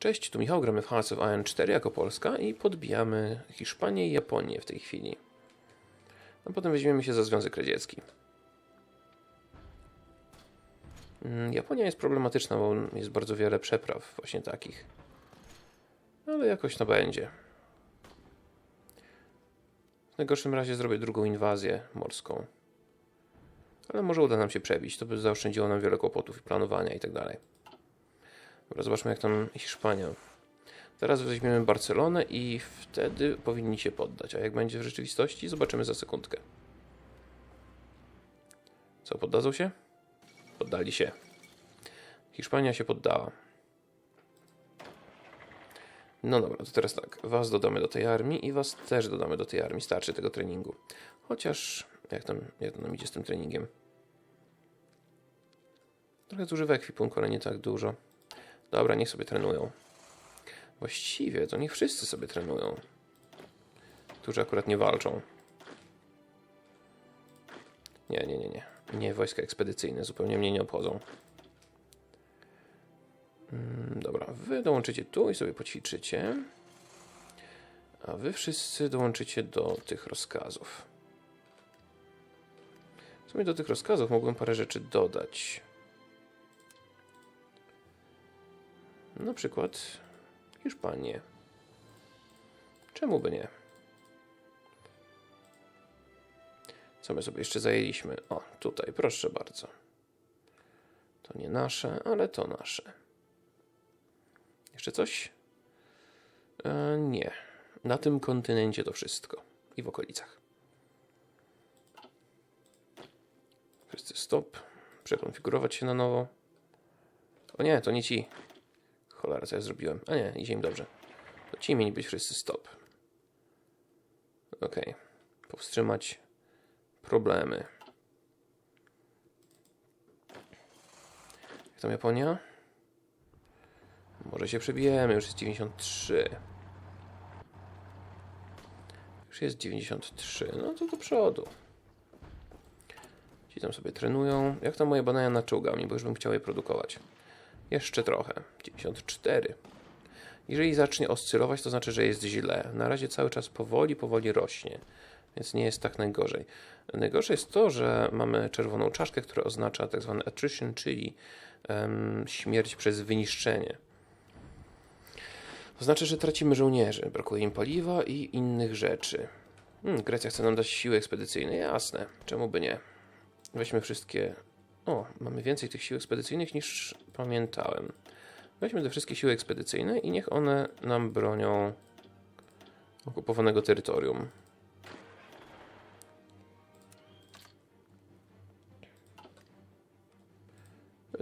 Cześć, tu Michał, gramy w Hearts of Iron 4 jako Polska i podbijamy Hiszpanię i Japonię w tej chwili. A potem weźmiemy się za Związek Radziecki. Mm, Japonia jest problematyczna, bo jest bardzo wiele przepraw właśnie takich. Ale jakoś to będzie. W najgorszym razie zrobię drugą inwazję morską. Ale może uda nam się przebić. To by zaoszczędziło nam wiele kłopotów i planowania i tak dalej. Zobaczmy jak tam Hiszpania. Teraz weźmiemy Barcelonę i wtedy powinni się poddać. A jak będzie w rzeczywistości, zobaczymy za sekundkę. Co, poddadzą się? Poddali się. Hiszpania się poddała. No dobra, to teraz tak. Was dodamy do tej armii i was też dodamy do tej armii. Starczy tego treningu. Chociaż, jak tam, jak to nam idzie z tym treningiem? Trochę zużywa ekwipunku, ale nie tak dużo. Dobra, niech sobie trenują. Właściwie to niech wszyscy sobie trenują. Którzy akurat nie walczą. Nie, nie, nie, nie. Nie wojska ekspedycyjne, zupełnie mnie nie obchodzą. Mm, dobra, wy dołączycie tu i sobie poćwiczycie. A wy wszyscy dołączycie do tych rozkazów. W sumie do tych rozkazów mogłem parę rzeczy dodać. Na przykład Hiszpanię. Czemu by nie? Co my sobie jeszcze zajęliśmy? O, tutaj, proszę bardzo. To nie nasze, ale to nasze. Jeszcze coś? E, nie. Na tym kontynencie to wszystko. I w okolicach. Wszyscy stop. Przekonfigurować się na nowo. O nie, to nie ci. Cholera, co ja zrobiłem? A nie, idzie im dobrze. To ci mieli być wszyscy stop. Ok. Powstrzymać problemy. Jak tam Japonia? Może się przebijemy, już jest 93. Już jest 93, no to do przodu. Ci tam sobie trenują. Jak tam moje badania nad czołgami, bo już bym chciał je produkować. Jeszcze trochę. 94. Jeżeli zacznie oscylować, to znaczy, że jest źle. Na razie cały czas powoli, powoli rośnie. Więc nie jest tak najgorzej. Najgorsze jest to, że mamy czerwoną czaszkę, która oznacza tak zwany attrition, czyli um, śmierć przez wyniszczenie. To znaczy, że tracimy żołnierzy, brakuje im paliwa i innych rzeczy. Hmm, Grecja chce nam dać siły ekspedycyjne, jasne, czemu by nie? Weźmy wszystkie o, mamy więcej tych sił ekspedycyjnych niż pamiętałem. Weźmy te wszystkie siły ekspedycyjne i niech one nam bronią okupowanego terytorium.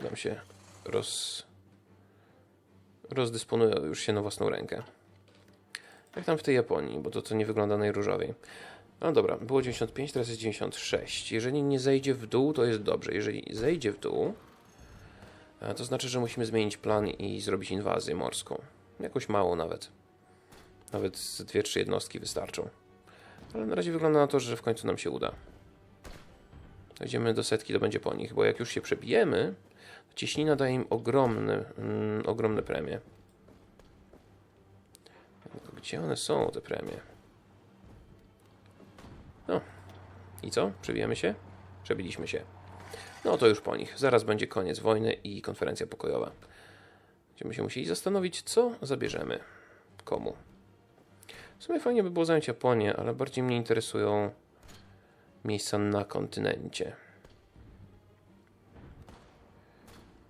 Tam się roz... rozdysponują już się na własną rękę. Jak tam w tej Japonii, bo to, to nie wygląda najróżowiej. No dobra, było 95, teraz jest 96. Jeżeli nie zejdzie w dół, to jest dobrze. Jeżeli zejdzie w dół, e, to znaczy, że musimy zmienić plan i zrobić inwazję morską. Jakoś mało nawet. Nawet z dwie, trzy jednostki wystarczą. Ale na razie wygląda na to, że w końcu nam się uda. Dojdziemy do setki, to będzie po nich, bo jak już się przebijemy, cieśnina daje im ogromne, mm, ogromne premie. Gdzie one są, te premie? No. I co? Przebijemy się? Przebiliśmy się. No to już po nich. Zaraz będzie koniec wojny i konferencja pokojowa. Będziemy się musieli zastanowić, co zabierzemy. Komu. W sumie fajnie by było zająć Japonię, ale bardziej mnie interesują miejsca na kontynencie.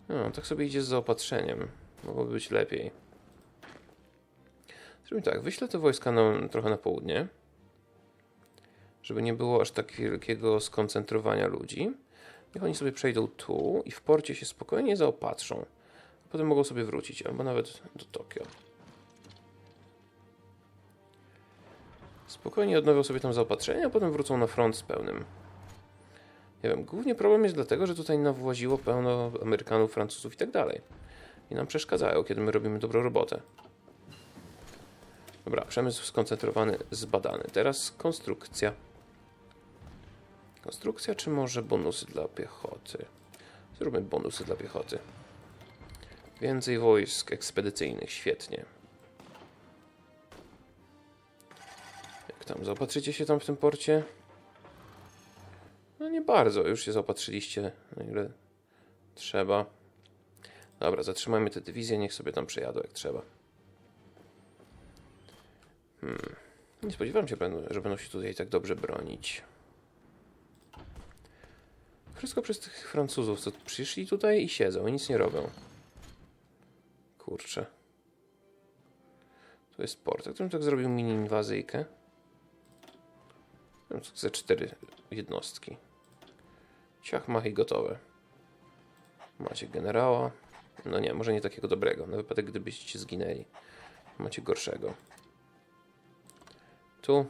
No, tak sobie idzie z zaopatrzeniem. Mogłoby być lepiej. Zróbmy tak, wyślę te wojska na, trochę na południe żeby nie było aż tak wielkiego skoncentrowania ludzi. Niech oni sobie przejdą tu i w porcie się spokojnie zaopatrzą. Potem mogą sobie wrócić, albo nawet do Tokio. Spokojnie odnowią sobie tam zaopatrzenie, a potem wrócą na front z pełnym. Nie wiem, głównie problem jest dlatego, że tutaj nawłaziło pełno Amerykanów, Francuzów i tak dalej. I nam przeszkadzają, kiedy my robimy dobrą robotę. Dobra, przemysł skoncentrowany, zbadany. Teraz konstrukcja. Konstrukcja, czy może bonusy dla piechoty? Zróbmy bonusy dla piechoty. Więcej wojsk ekspedycyjnych, świetnie. Jak tam, zaopatrzycie się tam w tym porcie? No nie bardzo, już się zaopatrzyliście na ile trzeba. Dobra, zatrzymajmy te dywizje, niech sobie tam przejadą jak trzeba. Hmm. Nie spodziewałem się, że będą się tutaj tak dobrze bronić. Wszystko przez tych Francuzów, co przyszli tutaj i siedzą i nic nie robią. Kurczę. Tu jest port, a którym tak zrobił mini inwazyjkę. Ze cztery jednostki. Ciach, mach i gotowe. Macie generała. No nie, może nie takiego dobrego. Na wypadek, gdybyście zginęli. Macie gorszego. Tu.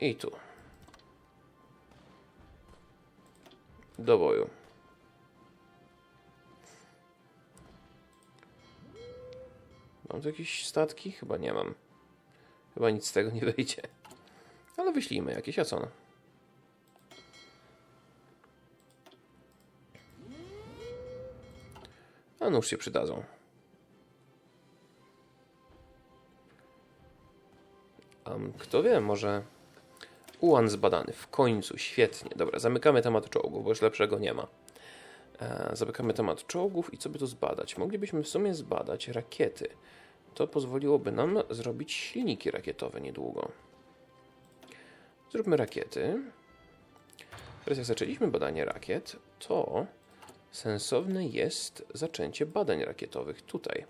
I tu. Do boju. Mam tu jakieś statki? Chyba nie mam. Chyba nic z tego nie wyjdzie. Ale wyślijmy jakieś, a co no? A nóż się przydadzą. Um, kto wie, może ułan zbadany w końcu, świetnie. Dobra, zamykamy temat czołgów, bo już lepszego nie ma. E, zamykamy temat czołgów i co by tu zbadać? Moglibyśmy w sumie zbadać rakiety. To pozwoliłoby nam zrobić silniki rakietowe niedługo. Zróbmy rakiety. Teraz jak zaczęliśmy badanie rakiet, to sensowne jest zaczęcie badań rakietowych tutaj.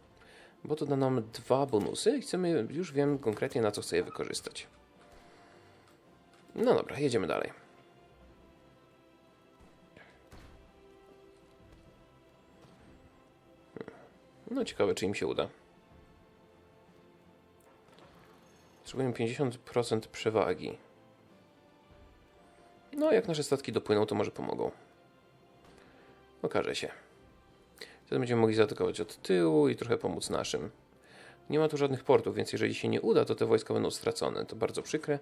Bo to da nam dwa bonusy i chcemy, już wiem konkretnie na co chcę je wykorzystać. No dobra, jedziemy dalej. No ciekawe, czy im się uda. Potrzebujemy 50% przewagi. No, jak nasze statki dopłyną, to może pomogą. Okaże się. Wtedy będziemy mogli zaatakować od tyłu i trochę pomóc naszym. Nie ma tu żadnych portów, więc jeżeli się nie uda, to te wojska będą stracone. To bardzo przykre,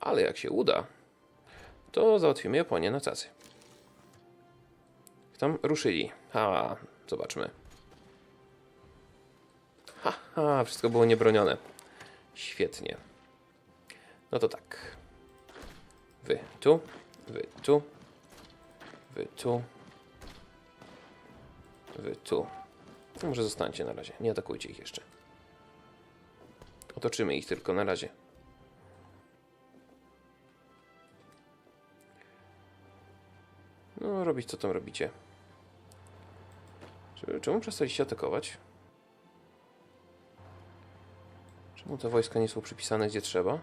ale jak się uda, to załatwimy Japonię na cacy. Tam ruszyli. Ha, zobaczmy. Ha, ha, wszystko było niebronione. Świetnie. No to tak. Wy tu, wy tu, wy tu, wy tu. No może zostańcie na razie, nie atakujcie ich jeszcze. Otoczymy ich tylko na razie. No, robić co tam robicie. Czemu przestaliście atakować? Czemu te wojska nie są przypisane gdzie trzeba?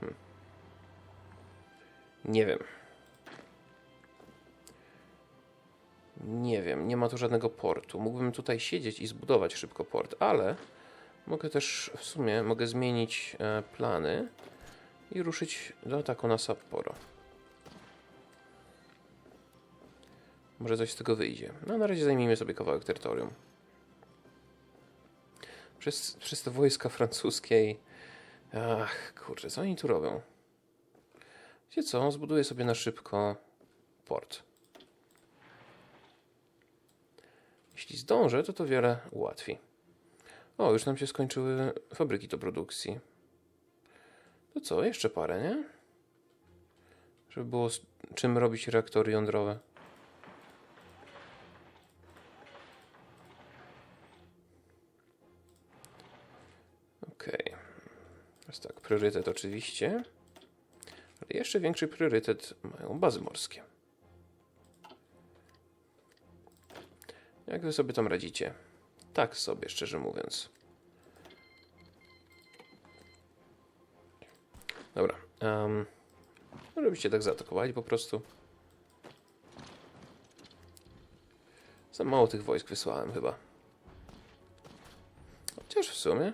Hmm. Nie wiem. Nie wiem, nie ma tu żadnego portu. Mógłbym tutaj siedzieć i zbudować szybko port, ale mogę też w sumie mogę zmienić e, plany i ruszyć do ataku na Sapporo. Może coś z tego wyjdzie. No na razie zajmijmy sobie kawałek terytorium. Przez, przez te wojska francuskie i... Ach, kurczę, co oni tu robią? Wiecie co, zbuduję sobie na szybko port. Jeśli zdążę, to to wiele ułatwi. O, już nam się skończyły fabryki do produkcji. To co, jeszcze parę, nie? Żeby było z czym robić reaktory jądrowe. Okej. Teraz tak, priorytet oczywiście. Ale jeszcze większy priorytet mają bazy morskie. Jak wy sobie tam radzicie? Tak sobie, szczerze mówiąc. Dobra. Um, żebyście tak zaatakowali po prostu. Za mało tych wojsk wysłałem chyba. Chociaż w sumie.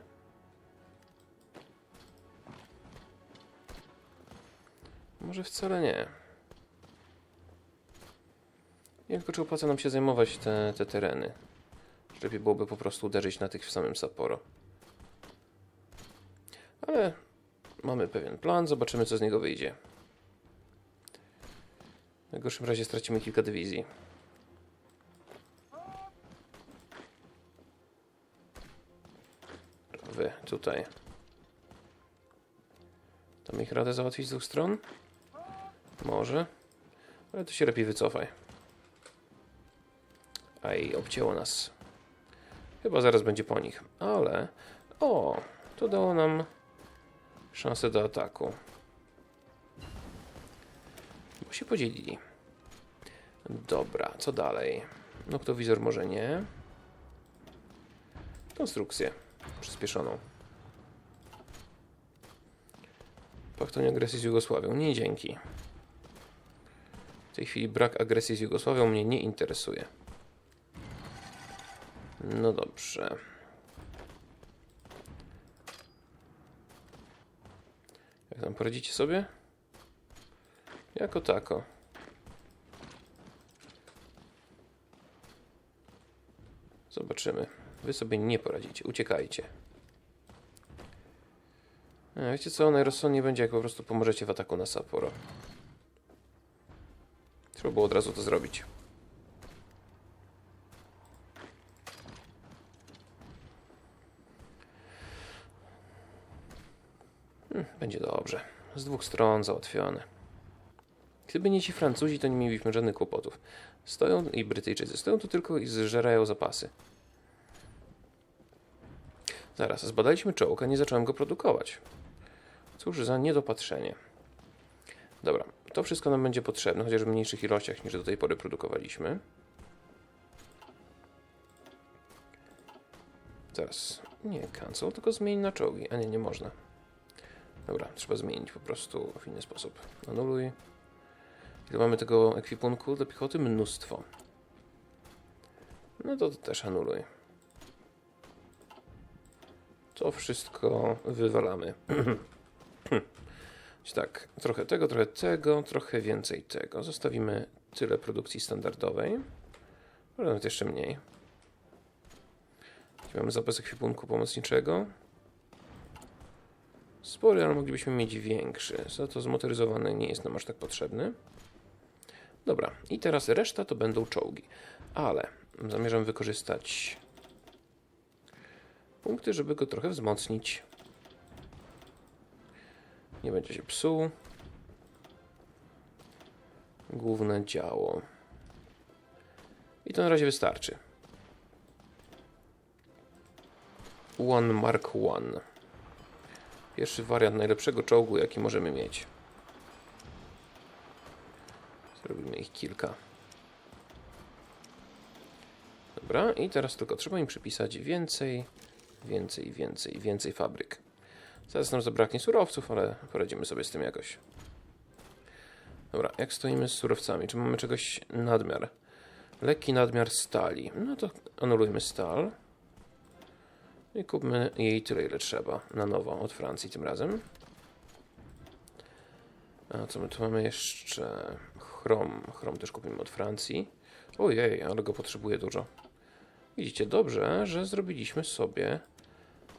Może wcale nie. Nie wiem tylko, czy opłaca nam się zajmować te, te tereny. Lepiej byłoby po prostu uderzyć na tych w samym Sapporo. Ale mamy pewien plan, zobaczymy co z niego wyjdzie. W najgorszym razie stracimy kilka dywizji. Wy, tutaj. Tam ich radę załatwić z dwóch stron? Może. Ale to się lepiej wycofaj. Aj, obcięło nas. Chyba zaraz będzie po nich. Ale... O! To dało nam szansę do ataku. Bo się podzielili. Dobra, co dalej? Noktowizor może nie. Konstrukcję przyspieszoną. Pachtonie agresji z Jugosławią. Nie dzięki. W tej chwili brak agresji z Jugosławią mnie nie interesuje. No dobrze. Jak tam poradzicie sobie? Jako tako. Zobaczymy. Wy sobie nie poradzicie. Uciekajcie. E, Wiecie co? Najrozsądniej będzie, jak po prostu pomożecie w ataku na Sapporo. Trzeba było od razu to zrobić. Będzie dobrze. Z dwóch stron załatwione. Gdyby nie ci Francuzi, to nie mielibyśmy żadnych kłopotów. Stoją i Brytyjczycy. Stoją tu tylko i zżerają zapasy. Zaraz, zbadaliśmy czołg, a nie zacząłem go produkować. Cóż za niedopatrzenie. Dobra, to wszystko nam będzie potrzebne, chociaż w mniejszych ilościach niż do tej pory produkowaliśmy. Zaraz, nie cancel, tylko zmień na czołgi. A nie, nie można. Dobra, trzeba zmienić po prostu w inny sposób. Anuluj. Ile mamy tego ekwipunku do piechoty? Mnóstwo. No to też anuluj. To wszystko wywalamy. tak, trochę tego, trochę tego, trochę więcej tego. Zostawimy tyle produkcji standardowej. Może nawet jeszcze mniej. Mamy zapas ekwipunku pomocniczego. Spory, ale moglibyśmy mieć większy. Za to zmotoryzowany nie jest nam aż tak potrzebny. Dobra, i teraz reszta to będą czołgi. Ale zamierzam wykorzystać punkty, żeby go trochę wzmocnić. Nie będzie się psuł. Główne działo. I to na razie wystarczy. One Mark One. Pierwszy wariant najlepszego czołgu, jaki możemy mieć. Zrobimy ich kilka. Dobra, i teraz tylko trzeba im przypisać więcej, więcej, więcej, więcej fabryk. Zaraz nam zabraknie surowców, ale poradzimy sobie z tym jakoś. Dobra, jak stoimy z surowcami? Czy mamy czegoś nadmiar? Lekki nadmiar stali. No to anulujmy stal. I kupmy jej tyle, ile trzeba. Na nowo, od Francji tym razem. A co my tu mamy jeszcze? Chrom. Chrom też kupimy od Francji. Ojej, ale go potrzebuję dużo. Widzicie, dobrze, że zrobiliśmy sobie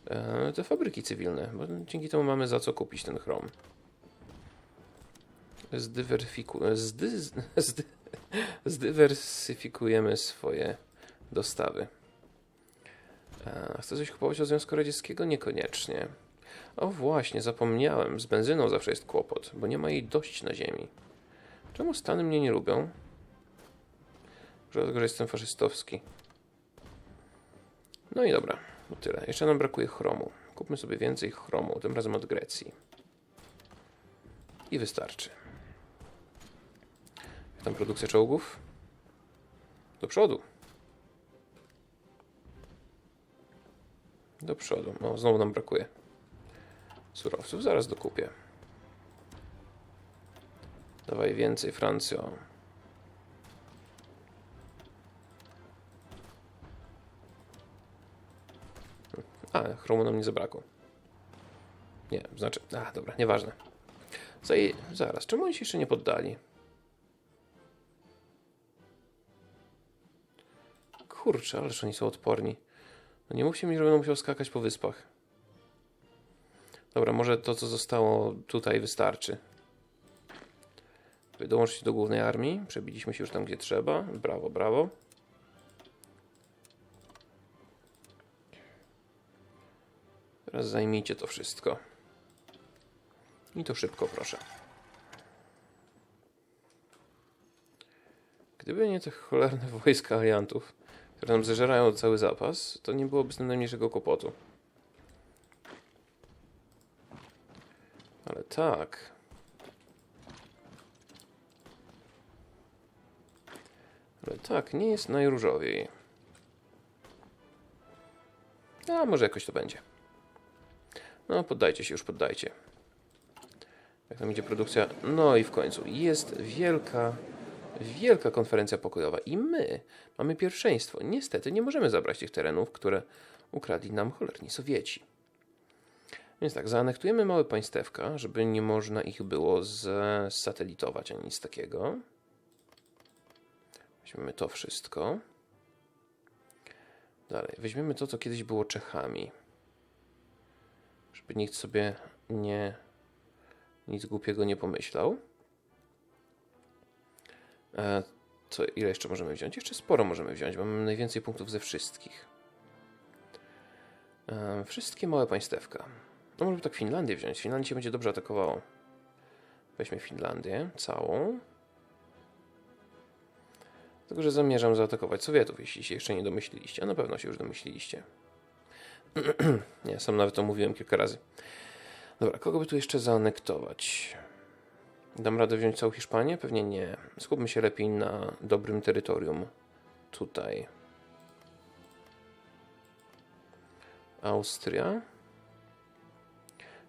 e, te fabryki cywilne, bo dzięki temu mamy za co kupić ten chrom. Zdywerfiku... Zdy... Zdy... Zdywersyfikujemy swoje dostawy. Chcę coś kupować od Związku Radzieckiego? Niekoniecznie. O właśnie, zapomniałem. Z benzyną zawsze jest kłopot, bo nie ma jej dość na ziemi. Czemu Stany mnie nie lubią? Może dlatego, że jestem faszystowski. No i dobra, to tyle. Jeszcze nam brakuje chromu. Kupmy sobie więcej chromu, tym razem od Grecji. I wystarczy. Tam produkcja czołgów? Do przodu. Do przodu. No, znowu nam brakuje surowców. Zaraz dokupię. Dawaj więcej, Francjo. A, chromu nam nie zabrakło. Nie, znaczy... A, dobra, nieważne. Zaj... Zaraz, czemu oni się jeszcze nie poddali? Kurczę, ależ oni są odporni. No nie mówcie mi, że będę musiał skakać po wyspach. Dobra, może to, co zostało tutaj wystarczy. Sobie dołączyć do głównej armii. Przebiliśmy się już tam, gdzie trzeba. Brawo, brawo. Teraz zajmijcie to wszystko. I to szybko, proszę. Gdyby nie te cholerne wojska aliantów, nam zeżerają cały zapas, to nie byłoby z tym najmniejszego kłopotu. Ale tak. Ale tak, nie jest najróżowiej. A może jakoś to będzie. No, poddajcie się już, poddajcie. Jak tam idzie produkcja? No i w końcu jest wielka, wielka konferencja pokojowa i my mamy pierwszeństwo. Niestety nie możemy zabrać tych terenów, które ukradli nam cholerni Sowieci. Więc tak, zaanektujemy małe państewka, żeby nie można ich było zsatelitować ani nic takiego. Weźmiemy to wszystko. Dalej, weźmiemy to, co kiedyś było Czechami. Żeby nikt sobie nie nic głupiego nie pomyślał. E, co, ile jeszcze możemy wziąć? Jeszcze sporo możemy wziąć, bo mamy najwięcej punktów ze wszystkich. E, wszystkie małe państewka. No może tak Finlandię wziąć. Finlandia się będzie dobrze atakowało. Weźmy Finlandię całą. Tylko, że zamierzam zaatakować Sowietów, jeśli się jeszcze nie domyśliliście. A na pewno się już domyśliliście. nie, sam nawet to mówiłem kilka razy. Dobra, kogo by tu jeszcze zaanektować? Dam radę wziąć całą Hiszpanię? Pewnie nie. Skupmy się lepiej na dobrym terytorium. Tutaj. Austria.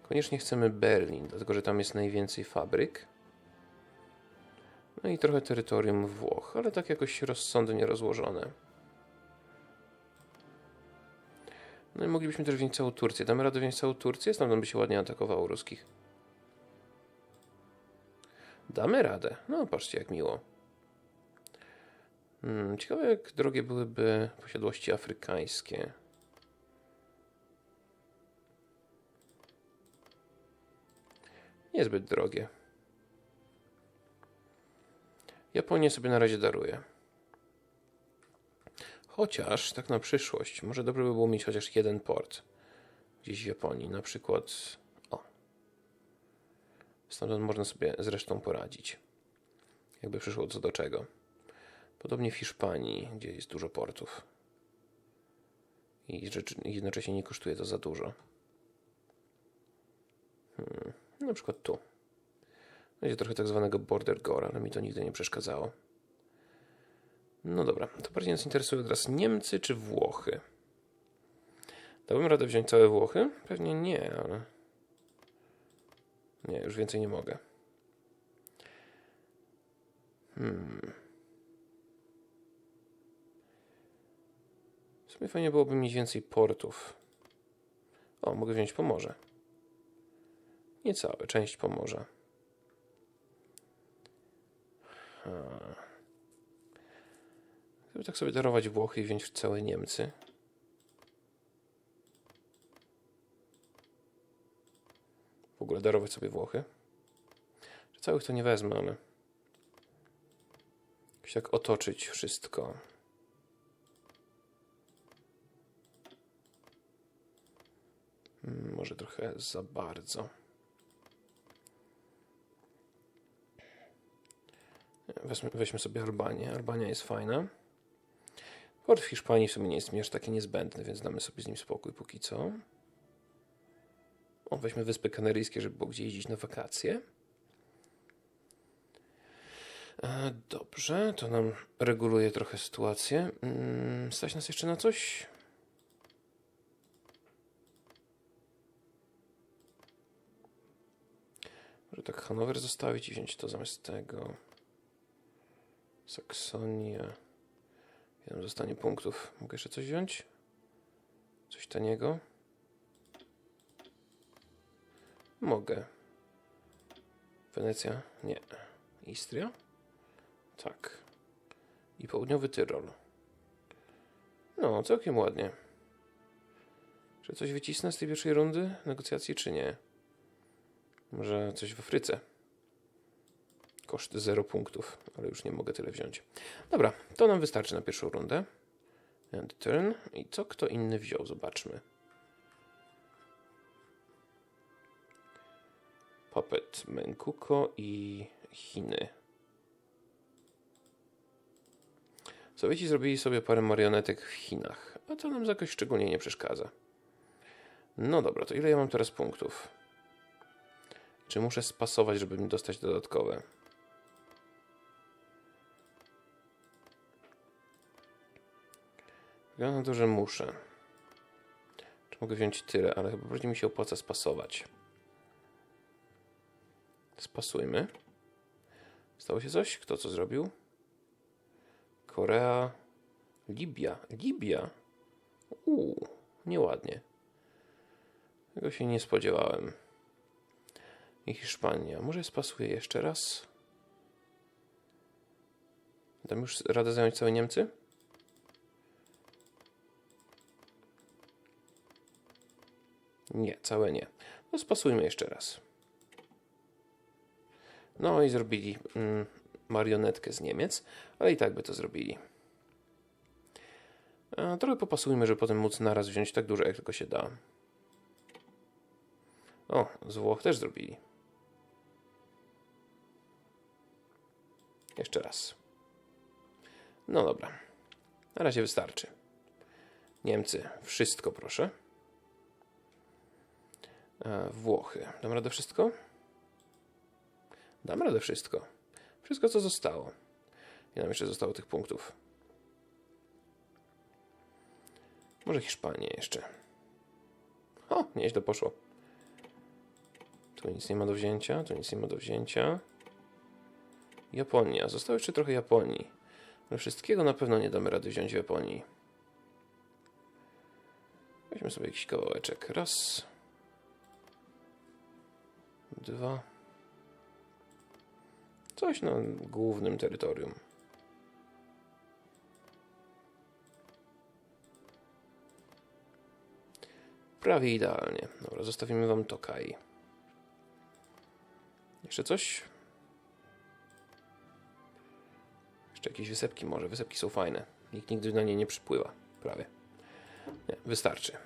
Koniecznie chcemy Berlin, dlatego że tam jest najwięcej fabryk. No i trochę terytorium Włoch, ale tak jakoś rozsądnie rozłożone. No i moglibyśmy też wziąć całą Turcję. Damy radę wziąć całą Turcję? Stamtąd by się ładnie atakowało ruskich. Damy radę. No, patrzcie jak miło. Hmm, ciekawe jak drogie byłyby posiadłości afrykańskie. Niezbyt drogie. Japonię sobie na razie daruję. Chociaż, tak na przyszłość, może dobrze by było mieć chociaż jeden port gdzieś w Japonii. Na przykład. Stamtąd można sobie zresztą poradzić. Jakby przyszło co do czego. Podobnie w Hiszpanii, gdzie jest dużo portów. I jednocześnie nie kosztuje to za dużo. Hmm. Na przykład tu. Będzie trochę tak zwanego border gore, ale mi to nigdy nie przeszkadzało. No dobra, to bardziej nas interesują teraz Niemcy czy Włochy? Dałbym radę wziąć całe Włochy? Pewnie nie, ale... Nie, już więcej nie mogę. Hmm. W sumie fajnie byłoby mieć więcej portów. O, mogę wziąć Pomorze. Nie całe, część Pomorza. Gdyby tak sobie darować Włochy i wziąć całe Niemcy. Ogóle darować sobie Włochy. Całych to nie wezmę, ale jakoś tak otoczyć wszystko. Hmm, może trochę za bardzo. Weźmy, weźmy sobie Albanię. Albania jest fajna. Port w Hiszpanii w sumie nie jest mi aż taki niezbędny, więc damy sobie z nim spokój póki co. O, weźmy Wyspy Kanaryjskie, żeby było gdzie jeździć na wakacje. E, dobrze, to nam reguluje trochę sytuację. Mm, stać nas jeszcze na coś? Może tak Hanower zostawić i wziąć to zamiast tego. Saksonia. Jeden zostanie punktów. Mogę jeszcze coś wziąć? Coś taniego? Mogę. Wenecja? Nie. Istria? Tak. I południowy Tyrol. No, całkiem ładnie. Czy coś wycisnę z tej pierwszej rundy negocjacji, czy nie? Może coś w Afryce? koszt 0 punktów, ale już nie mogę tyle wziąć. Dobra, to nam wystarczy na pierwszą rundę. End turn. I co kto inny wziął? Zobaczmy. Menkuko i Chiny. Sowieci zrobili sobie parę marionetek w Chinach, a to nam jakoś szczególnie nie przeszkadza. No dobra, to ile ja mam teraz punktów? Czy muszę spasować, żeby mi dostać dodatkowe? Wygląda na to, że muszę. Czy mogę wziąć tyle, ale chyba bardziej mi się opłaca spasować. Spasujmy. Stało się coś? Kto co zrobił? Korea. Libia. Libia? Uuu, nieładnie. Tego się nie spodziewałem. I Hiszpania. Może spasuję jeszcze raz? Dam już radę zająć całe Niemcy? Nie, całe nie. No spasujmy jeszcze raz. No i zrobili mm, marionetkę z Niemiec, ale i tak by to zrobili. A trochę popasujmy, żeby potem móc naraz wziąć tak dużo, jak tylko się da. O, z Włoch też zrobili. Jeszcze raz. No dobra. Na razie wystarczy. Niemcy, wszystko proszę. Włochy. Dam wszystko? Dam radę wszystko. Wszystko, co zostało. I nam jeszcze zostało tych punktów. Może Hiszpanię jeszcze. O, nieźle poszło. Tu nic nie ma do wzięcia, tu nic nie ma do wzięcia. Japonia. Zostało jeszcze trochę Japonii. Ale wszystkiego na pewno nie damy rady wziąć w Japonii. Weźmy sobie jakiś kawałeczek. Raz. Dwa. Coś na głównym terytorium. Prawie idealnie. Dobra, zostawimy wam Tokai. Jeszcze coś? Jeszcze jakieś wysepki może. Wysepki są fajne. Nikt nigdy na nie nie przypływa. Prawie. Nie, wystarczy.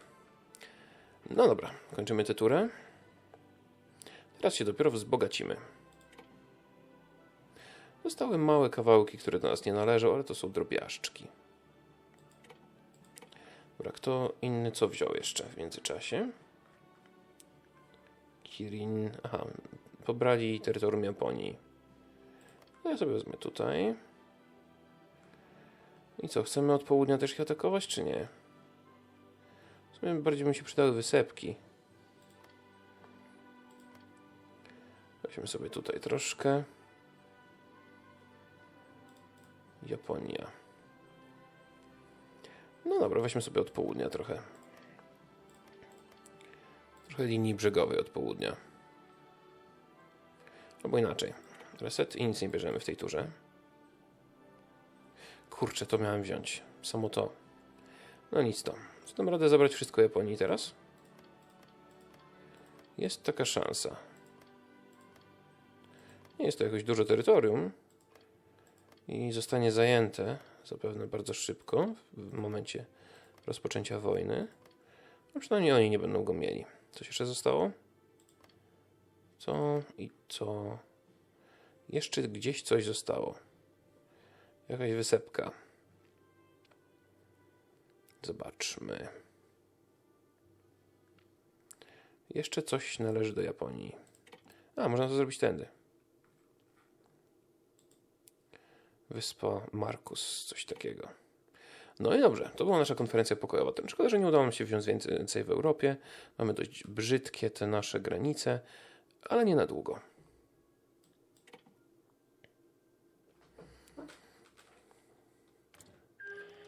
No dobra, kończymy tę turę. Teraz się dopiero wzbogacimy. Zostały małe kawałki, które do nas nie należą, ale to są drobiażdżki. Dobra, kto inny co wziął jeszcze w międzyczasie? Kirin... Aha, pobrali terytorium Japonii. No ja sobie wezmę tutaj. I co, chcemy od południa też ich atakować, czy nie? W sumie bardziej mi się przydały wysepki. Weźmy sobie tutaj troszkę. Japonia. No dobra, weźmy sobie od południa trochę. Trochę linii brzegowej od południa. Albo inaczej. Reset i nic nie bierzemy w tej turze. Kurczę, to miałem wziąć. Samo to. No nic to. Czy dam radę zabrać wszystko Japonii teraz? Jest taka szansa. Nie jest to jakoś duże terytorium i zostanie zajęte zapewne bardzo szybko w momencie rozpoczęcia wojny. No przynajmniej oni nie będą go mieli. Coś jeszcze zostało? Co i co? Jeszcze gdzieś coś zostało. Jakaś wysepka. Zobaczmy. Jeszcze coś należy do Japonii. A, można to zrobić tędy. Wyspa Markus, coś takiego. No i dobrze, to była nasza konferencja pokojowa. Ten szkoda, że nie udało nam się wziąć więcej w Europie. Mamy dość brzydkie te nasze granice, ale nie na długo.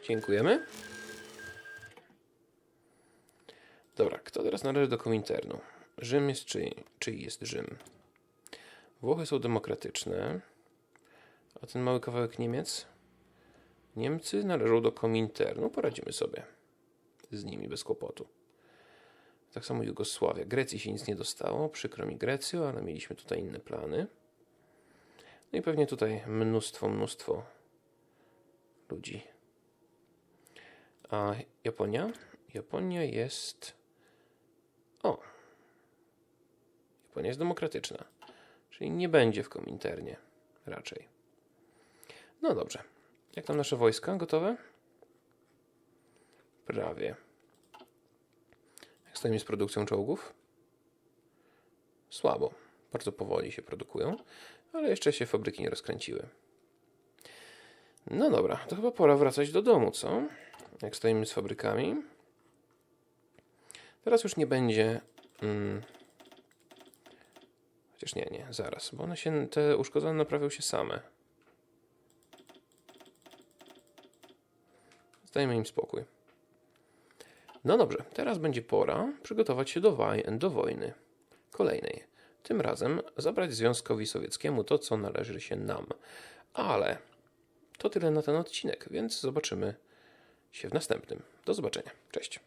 Dziękujemy. Dobra, kto teraz należy do Kominternu? Rzym jest czyj? Czyj jest Rzym? Włochy są demokratyczne. A ten mały kawałek Niemiec? Niemcy należą do Kominternu. Poradzimy sobie z nimi bez kłopotu. Tak samo Jugosławia. Grecji się nic nie dostało. Przykro mi Grecjo, ale mieliśmy tutaj inne plany. No i pewnie tutaj mnóstwo, mnóstwo ludzi. A Japonia? Japonia jest. O! Japonia jest demokratyczna. Czyli nie będzie w Kominternie. Raczej. No dobrze. Jak tam nasze wojska? Gotowe? Prawie. Jak stoimy z produkcją czołgów? Słabo. Bardzo powoli się produkują, ale jeszcze się fabryki nie rozkręciły. No dobra, to chyba pora wracać do domu, co? Jak stoimy z fabrykami. Teraz już nie będzie. Mm, chociaż nie, nie, zaraz, bo one się, te uszkodzone naprawią się same. Dajmy im spokój. No dobrze, teraz będzie pora przygotować się do, waj- do wojny kolejnej. Tym razem zabrać Związkowi Sowieckiemu to, co należy się nam. Ale to tyle na ten odcinek, więc zobaczymy się w następnym. Do zobaczenia. Cześć.